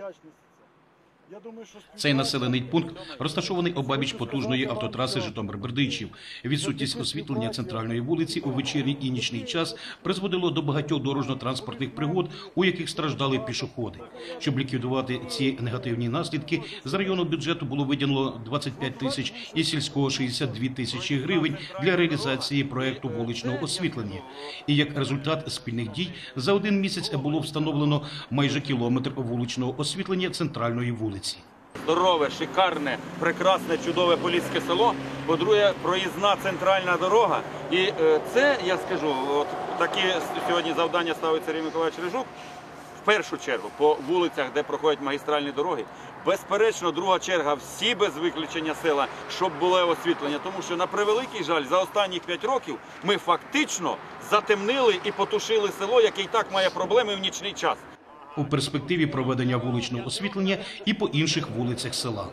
вдячність. Я думаю, що Цей населений пункт розташований обабіч потужної автотраси Житомир-Бердичів. Відсутність освітлення центральної вулиці у вечірній і нічний час призводило до багатьох дорожньо-транспортних пригод, у яких страждали пішоходи. Щоб ліквідувати ці негативні наслідки, з району бюджету було виділено 25 тисяч і сільського 62 тисячі гривень для реалізації проекту вуличного освітлення. І як результат спільних дій за один місяць було встановлено майже кілометр вуличного освітлення центральної вулиці. Здорове, шикарне, прекрасне, чудове поліське село. По-друге, проїзна центральна дорога. І е, це я скажу, от такі сьогодні завдання ставить Сергій Миколаївич Рижук. В першу чергу по вулицях, де проходять магістральні дороги. Безперечно, друга черга, всі без виключення села, щоб було освітлення. Тому що на превеликий жаль, за останні 5 років ми фактично затемнили і потушили село, яке і так має проблеми в нічний час. У перспективі проведення вуличного освітлення і по інших вулицях села.